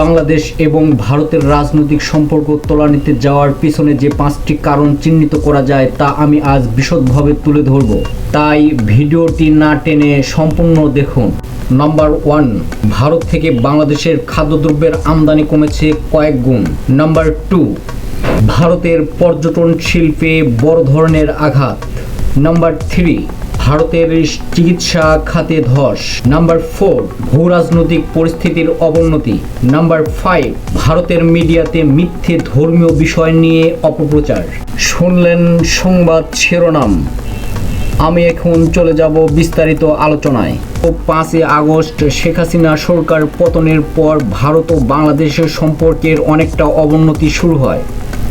বাংলাদেশ এবং ভারতের রাজনৈতিক সম্পর্ক তলানিতে যাওয়ার পিছনে যে পাঁচটি কারণ চিহ্নিত করা যায় তা আমি আজ বিশদভাবে তুলে ধরব। তাই ভিডিওটি না টেনে সম্পূর্ণ দেখুন। নাম্বার ওয়ান, ভারত থেকে বাংলাদেশের খাদ্যদ্রব্যের আমদানি কমেছে কয়েক গুণ। নাম্বার টু, ভারতের পর্যটন শিল্পে বড় ধরনের আঘাত। নাম্বার থ্রি ভারতের চিকিৎসা খাতে ধস। নাম্বার ফোর ভূ রাজনৈতিক পরিস্থিতির অবনতি। নাম্বার ফাইভ, ভারতের মিডিয়াতে মিথ্যে ধর্মীয় বিষয় নিয়ে অপপ্রচার। শুনলেন সংবাদ শিরোনাম। আমি এখন চলে যাব বিস্তারিত আলোচনায়। ও পাঁচই আগস্ট, শেখ হাসিনা সরকার পতনের পর ভারত ও বাংলাদেশের সম্পর্কের অনেকটা অবনতি শুরু হয়।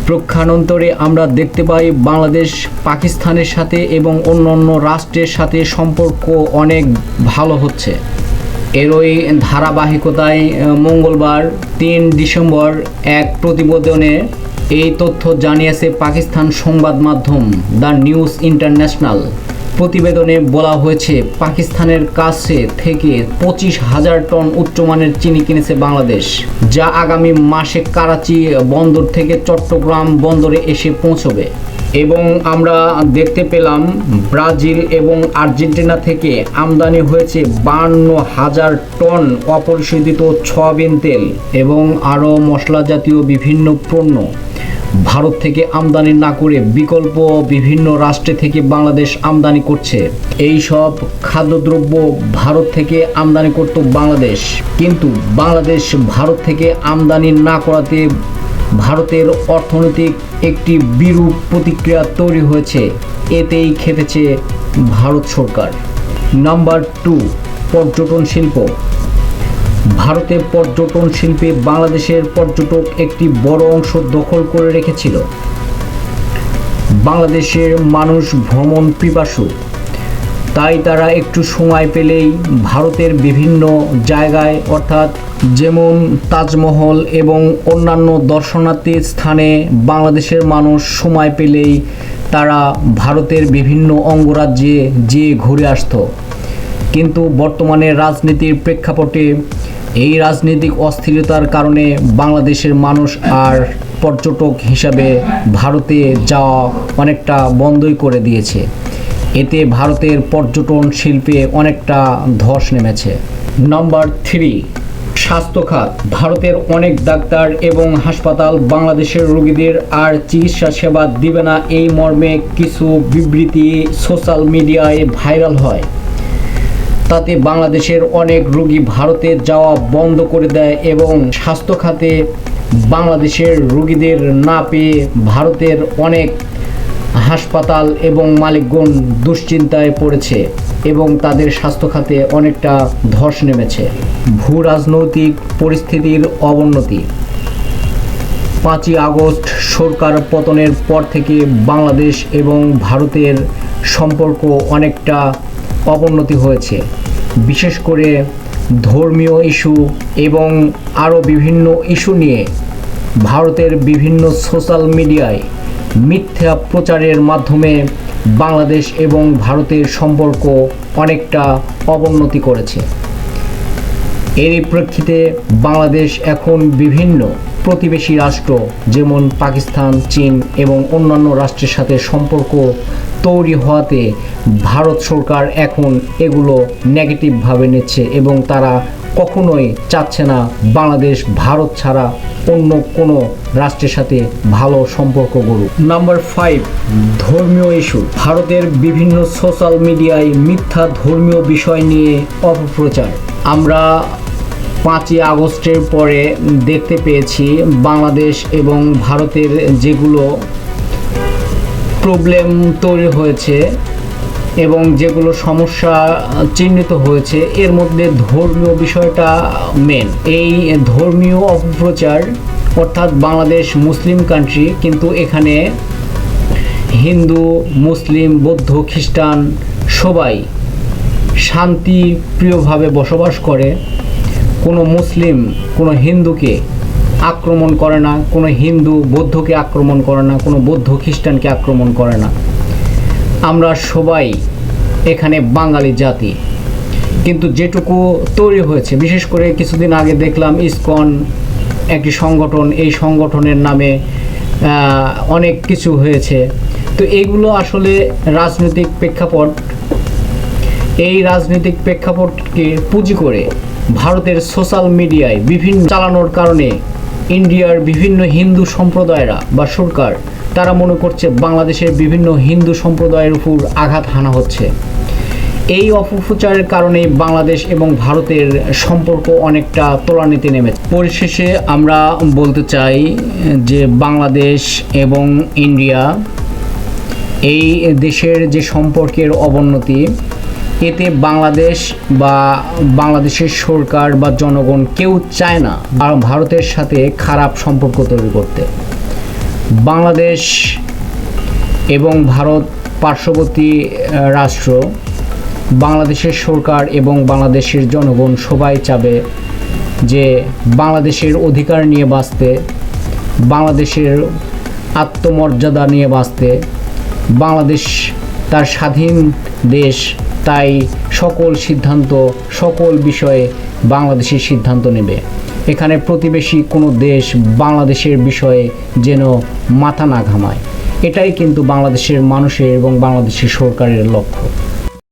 প্রক্ষান্তরে আমরা দেখতে পাই বাংলাদেশ, পাকিস্তানের সাথে এবং অন্যান্য রাষ্ট্রের সাথে সম্পর্ক অনেক ভালো হচ্ছে। এরই ধারাবাহিকতায় মঙ্গলবার, তিন ডিসেম্বর, এক প্রতিবেদনে এই তথ্য জানিয়েছে পাকিস্তান সংবাদ মাধ্যম দ্য নিউজ ইন্টারন্যাশনাল। প্রতিবেদনে বলা হয়েছে, পাকিস্তানের কাছে থেকে পঁচিশ হাজার টন উচ্চমানের চিনি কিনেছে বাংলাদেশ, যা আগামী মাসে করাচি বন্দর থেকে চট্টগ্রাম বন্দরে এসে পৌঁছবে। এবং আমরা দেখতে পেলাম, ব্রাজিল এবং আর্জেন্টিনা থেকে আমদানি হয়েছে বান্ন হাজার টন অপরিশোধিত সয়াবিন তেল এবং আরও মশলা জাতীয় বিভিন্ন পণ্য। ভারত থেকে আমদানি না করে বিকল্প বিভিন্ন রাষ্ট্রে থেকে বাংলাদেশ আমদানি করছে। এই সব খাদ্যদ্রব্য ভারত থেকে আমদানি করত বাংলাদেশ। কিন্তু বাংলাদেশ ভারত থেকে আমদানি না করাতে ভারতের অর্থনৈতিক একটি বিরূপ প্রতিক্রিয়া তৈরি হয়েছে। এতেই খেতেছে ভারত সরকার। নাম্বার টু, পর্যটন শিল্প। ভারতে পর্যটন শিল্পে বাংলাদেশের পর্যটক একটি বড় অংশ দখল করে রেখেছিল। বাংলাদেশের মানুষ ভ্রমণ পিপাসু। তাই তারা একটু সময় পেলেই ভারতের বিভিন্ন জায়গায়, অর্থাৎ যেমন তাজমহল এবং অন্যান্য দর্শনার্থী স্থানে বাংলাদেশের মানুষ সময় পেলেই তারা ভারতের বিভিন্ন অঙ্গরাজ্যে যেয়ে ঘুরে আসতো। কিন্তু বর্তমানে রাজনীতির প্রেক্ষাপটে এই রাজনৈতিক অস্থিরতার কারণে বাংলাদেশের মানুষ আর পর্যটক হিসাবে ভারতে যাওয়া অনেকটা বন্ধই করে দিয়েছে। এতে ভারতের পর্যটন শিল্পে অনেকটা ধস নেমেছে। নম্বর থ্রি স্বাস্থ্য খাত ভারতের অনেক ডাক্তার এবং হাসপাতাল বাংলাদেশের রোগীদের আর চিকিৎসা সেবা দিবে না। এই মর্মে কিছু বিবৃতি সোশ্যাল মিডিয়ায় ভাইরাল হয়। তাতে বাংলাদেশের অনেক রোগী ভারতে যাওয়া বন্ধ করে দেয় এবং স্বাস্থ্য খাতে বাংলাদেশের রোগীদের না পেয়ে ভারতের অনেক হাসপাতাল এবং মালিকগণ দুশ্চিন্তায় পড়েছে এবং তাদের স্বাস্থ্য খাতে অনেকটা ধস নেমেছে। ভূ রাজনৈতিক পরিস্থিতির অবনতি। পাঁচই আগস্ট সরকার পতনের পর থেকে বাংলাদেশ এবং ভারতের সম্পর্ক অনেকটা অবনতি হয়েছে। বিশেষ করে ধর্মীয় ইস্যু এবং আরও বিভিন্ন ইস্যু নিয়ে ভারতের বিভিন্ন সোশ্যাল মিডিয়ায় মিথ্যা প্রচারের মাধ্যমে বাংলাদেশ এবং ভারতের সম্পর্ক অনেকটা অবনতি করেছে। এরই প্রেক্ষিতে বাংলাদেশ এখন বিভিন্ন প্রতিবেশী রাষ্ট্র, যেমন পাকিস্তান, চীন এবং অন্যান্য রাষ্ট্রের সাথে সম্পর্ক তৈরি হওয়াতে ভারত সরকার এখন এগুলো নেগেটিভভাবে নিচ্ছে এবং তারা কখনোই চাচ্ছে না বাংলাদেশ, ভারত ছাড়া অন্য কোনো রাষ্ট্রের সাথে ভালো সম্পর্ক গড়ুক। নাম্বার ফাইভ ধর্মীয় ইস্যু ভারতের বিভিন্ন সোশ্যাল মিডিয়ায় মিথ্যা ধর্মীয় বিষয় নিয়ে অপপ্রচার। আমরা পাঁচই আগস্টের পরে দেখতে পেয়েছি বাংলাদেশ এবং ভারতের যেগুলো প্রবলেম তৈরি হয়েছে এবং যেগুলো সমস্যা চিহ্নিত হয়েছে, এর মধ্যে ধর্মীয় বিষয়টা মেন এই ধর্মীয় অপপ্রচার, অর্থাৎ বাংলাদেশ মুসলিম কান্ট্রি কিন্তু এখানে হিন্দু, মুসলিম, বৌদ্ধ, খ্রিস্টান সবাই শান্তিপ্রিয়ভাবে বসবাস করে। কোনো মুসলিম, কোনো হিন্দুকে আক্রমণ করে না, কোনো হিন্দু বৌদ্ধকে আক্রমণ করে না, কোনো বৌদ্ধ খ্রিস্টানকে আক্রমণ করে না। আমরা সবাই এখানে বাঙালি জাতি। কিন্তু যেটুকু তৈরি হয়েছে, বিশেষ করে কিছুদিন আগে দেখলাম ইসকন একটি সংগঠন, এই সংগঠনের নামে অনেক কিছু হয়েছে। তো এইগুলো আসলে রাজনৈতিক প্রেক্ষাপট, এই রাজনৈতিক প্রেক্ষাপটকে পুঁজি করে ভারতের সোশ্যাল মিডিয়ায় বিভিন্ন চালানোর কারণে ইন্ডিয়ার বিভিন্ন হিন্দু সম্প্রদায়রা বা সরকার, তারা মনে করছে বাংলাদেশের বিভিন্ন হিন্দু সম্প্রদায়ের উপর আঘাত হানা হচ্ছে। এই অপপ্রচারের কারণে বাংলাদেশ এবং ভারতের সম্পর্ক অনেকটা তলানিতে নেমেছে। পরিশেষে আমরা বলতে চাই যে বাংলাদেশ এবং ইন্ডিয়া, এই দেশের যে সম্পর্কের অবনতি এতে বাংলাদেশ বা বাংলাদেশের সরকার বা জনগণ কেউ চায় না ভারতের সাথে খারাপ সম্পর্ক তৈরি করতে। বাংলাদেশ এবং ভারত পার্শ্ববর্তী রাষ্ট্র, বাংলাদেশের সরকার এবং বাংলাদেশের জনগণ সবাই চাবে যে বাংলাদেশের অধিকার নিয়ে বাঁচতে, বাংলাদেশের আত্মমর্যাদা নিয়ে বাঁচতে, বাংলাদেশ তার স্বাধীন দেশ তাই সকল সিদ্ধান্ত, সকল বিষয়ে বাংলাদেশের সিদ্ধান্ত নেবে। এখানে প্রতিবেশী কোনো দেশ বাংলাদেশের বিষয়ে যেন মাথা না ঘামায়। এটাই কিন্তু বাংলাদেশের মানুষের এবং বাংলাদেশের সরকারের লক্ষ্য।